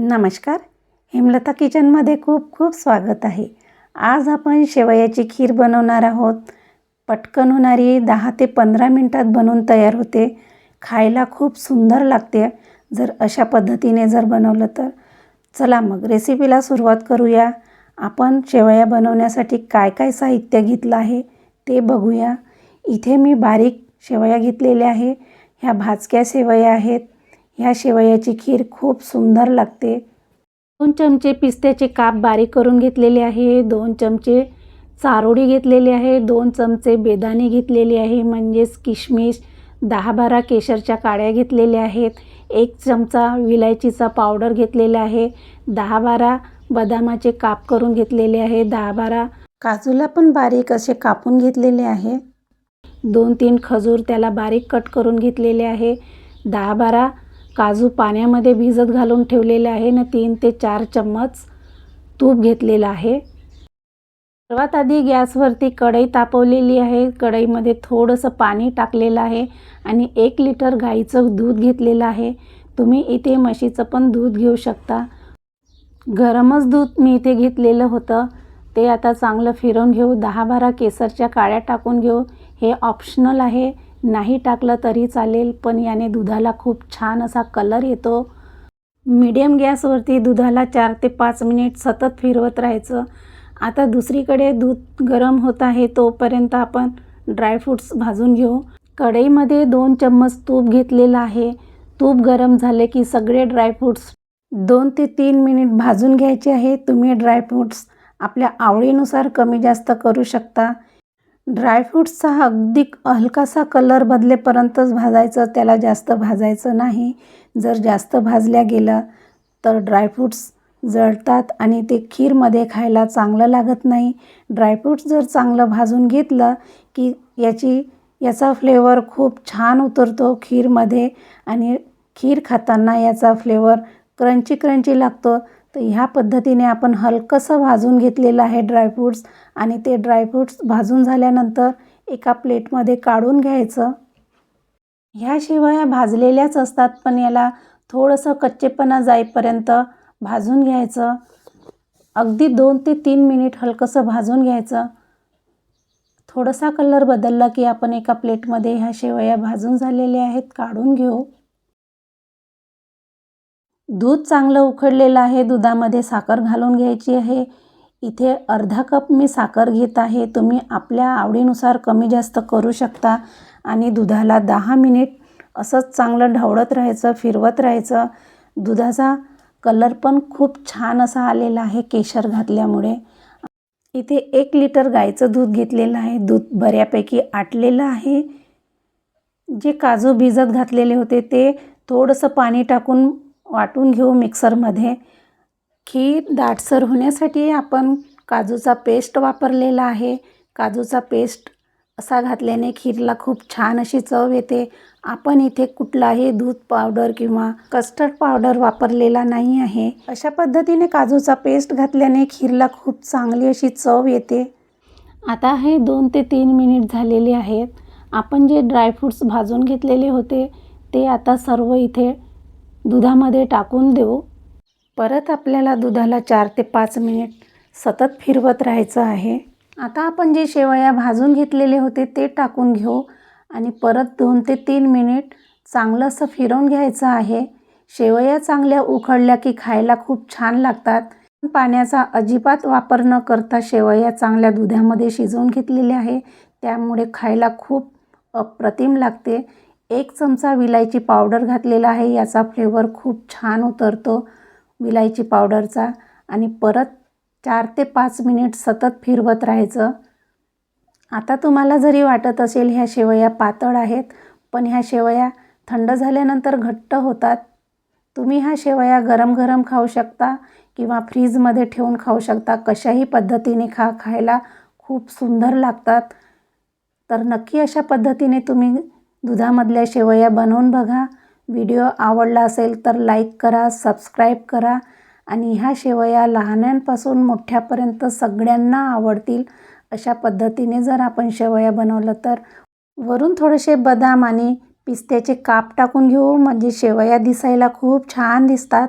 नमस्कार. हेमलता किचनमध्ये खूप खूप स्वागत आहे. आज आपण शेवयाची खीर बनवणार आहोत. पटकन होणारी दहा ते पंधरा मिनटात बनवून तयार होते. खायला खूप सुंदर लागते. जर अशा पद्धतीने जर बनवलं तर. चला मग रेसिपीला सुरुवात करूया. आपण शेवया बनवण्यासाठी काय काय साहित्य घेतलं आहे ते बघूया. इथे मी बारीक शेवया घेतलेल्या आहे. ह्या भाजक्या शेवया आहेत. ह्या शेवयाची खीर खूप सुंदर लागते. दोन चमचे पिस्त्याचे काप बारीक करून घेतलेले आहे. दोन चमचे चारोळी घेतलेली आहे. दोन चमचे बेदाणे घेतलेले आहे. म्हणजेच किशमिश दहा बारा केशरच्या काड्या घेतलेल्या आहेत. एक चमचा विलायचीचा पावडर घेतलेला आहे. दहा बारा बदामाचे काप करून घेतलेले आहे. दहा बारा काजूला पण बारीक असे कापून घेतलेले आहे. दोन तीन खजूर त्याला बारीक कट करून घेतलेले आहे. दहा बारा काजू पाण्यामध्ये भिजत घालून ठेवलेले आहे. न तीन ते चार चम्मच तूप घेतलेलं आहे. सर्वात आधी गॅसवरती कढई तापवलेली आहे. कढईमध्ये थोडंसं पाणी टाकलेलं आहे आणि एक लिटर गाईचं दूध घेतलेलं आहे. तुम्ही इथे म्हशीचं पण दूध घेऊ शकता. गरमच दूध मी इथे घेतलेलं होतं. ते आता चांगलं फिरवून घेऊ. दहा बारा केसरच्या काळ्या टाकून घेऊ. हे ऑप्शनल आहे. नाही टाकलं तरी चालेल पण याने दुधाला खूप छान असा कलर येतो. मीडियम गॅसवरती दुधाला चार ते पाच मिनिट सतत फिरवत राहायचं. आता दुसरीकडे दूध गरम होत आहे तोपर्यंत आपण ड्रायफ्रूट्स भाजून घेऊ. कढईमध्ये दोन चम्मच तूप घेतलेलं आहे. तूप गरम झाले की सगळे ड्रायफ्रूट्स दोन ते तीन मिनिट भाजून घ्यायचे आहे. तुम्ही ड्रायफ्रूट्स आपल्या आवडीनुसार कमी जास्त करू शकता. ड्रायफ्रूट्सचा अगदी हलकासा कलर बदलेपर्यंतच भाजायचं त्याला जास्त भाजायचं नाही. जर जास्त भाजल्या गेलं तर ड्रायफ्रूट्स जळतात आणि ते खीरमध्ये खायला चांगलं लागत नाही. ड्रायफ्रूट्स जर चांगलं भाजून घेतलं की याची याचा फ्लेवर खूप छान उतरतो खीरमध्ये आणि खीर खाताना याचा फ्लेवर क्रंची क्रंची लागतो. तर ह्या पद्धतीने आपण हलकंसं भाजून घेतलेलं आहे ड्रायफ्रूट्स आणि ते ड्रायफ्रूट्स भाजून झाल्यानंतर एका प्लेटमध्ये काढून घ्यायचं. ह्या शेवया भाजलेल्याच असतात पण याला थोडंसं कच्चेपणा जाईपर्यंत भाजून घ्यायचं. अगदी दोन ते तीन मिनिट हलकंसं भाजून घ्यायचं. थोडासा कलर बदलला की आपण एका प्लेटमध्ये ह्या शेवया भाजून झालेल्या आहेत काढून घेऊ. दूध चांगलं उकडलेलं आहे दुधामध्ये साखर घालून घ्यायची आहे. इथे अर्धा कप मी साखर घेत आहे. तुम्ही आपल्या आवडीनुसार कमी जास्त करू शकता. आणि दुधाला दहा मिनिट असंच चांगलं ढवळत राहायचं फिरवत राहायचं. दुधाचा कलर पण खूप छान असा आलेला आहे केशर घातल्यामुळे. इथे एक लिटर गाईचं दूध घेतलेलं आहे. दूध बऱ्यापैकी आटलेलं आहे. जे काजू भिजत घातलेले होते ते थोडंसं पाणी टाकून वाटून घेऊ मिक्सरमध्ये. खीर दाटसर होण्यासाठी आपण काजूचा पेस्ट वापरलेला आहे. काजूचा पेस्ट असा घातल्याने खीरला खूप छान अशी चव येते. आपण इथे कुठलाही दूध पावडर किंवा कस्टर्ड पावडर वापरलेला नाही आहे. अशा पद्धतीने काजूचा पेस्ट घातल्याने खीरला खूप चांगली अशी चव येते. आता हे दोन ते तीन मिनिट झालेले आहेत. आपण जे ड्रायफ्रूट्स भाजून घेतलेले होते ते आता सर्व इथे दुधामध्ये टाकून देऊ. परत आपल्याला दुधाला चार ते पाच मिनिट सतत फिरवत राहायचं आहे. आता आपण जे शेवया भाजून घेतलेले होते ते टाकून घेऊ आणि परत दोन ते तीन मिनिट चांगलं असं फिरवून घ्यायचं आहे. शेवया चांगल्या उखडल्या की खायला खूप छान लागतात. पाण्याचा अजिबात वापर न करता शेवया चांगल्या दुधामध्ये शिजवून घेतलेल्या आहे. त्यामुळे खायला खूप अप्रतिम लागते. एक चमचा विलायची पावडर घातलेला आहे. याचा फ्लेवर खूप छान उतरतो विलायची पावडरचा. आणि परत चार ते पाच मिनिट सतत फिरवत राहायचं. आता तुम्हाला जरी वाटत असेल ह्या शेवया पातळ आहेत पण ह्या शेवया थंड झाल्यानंतर घट्ट होतात. तुम्ही ह्या शेवया गरम गरम खाऊ शकता किंवा फ्रीजमध्ये ठेवून खाऊ शकता. कशाही पद्धतीने खा खायला खूप सुंदर लागतात. तर नक्की अशा पद्धतीने तुम्ही दुधामधल्या शेवया बनवून बघा. व्हिडिओ आवडला असेल तर लाईक करा सबस्क्राईब करा आणि ह्या शेवया लहानांपासून मोठ्यापर्यंत सगळ्यांना आवडतील अशा पद्धतीने जर आपण शेवया बनवलं तर. वरून थोडेसे बदाम आणि पिस्त्याचे काप टाकून घेऊ. म्हणजे शेवया दिसायला खूप छान दिसतात.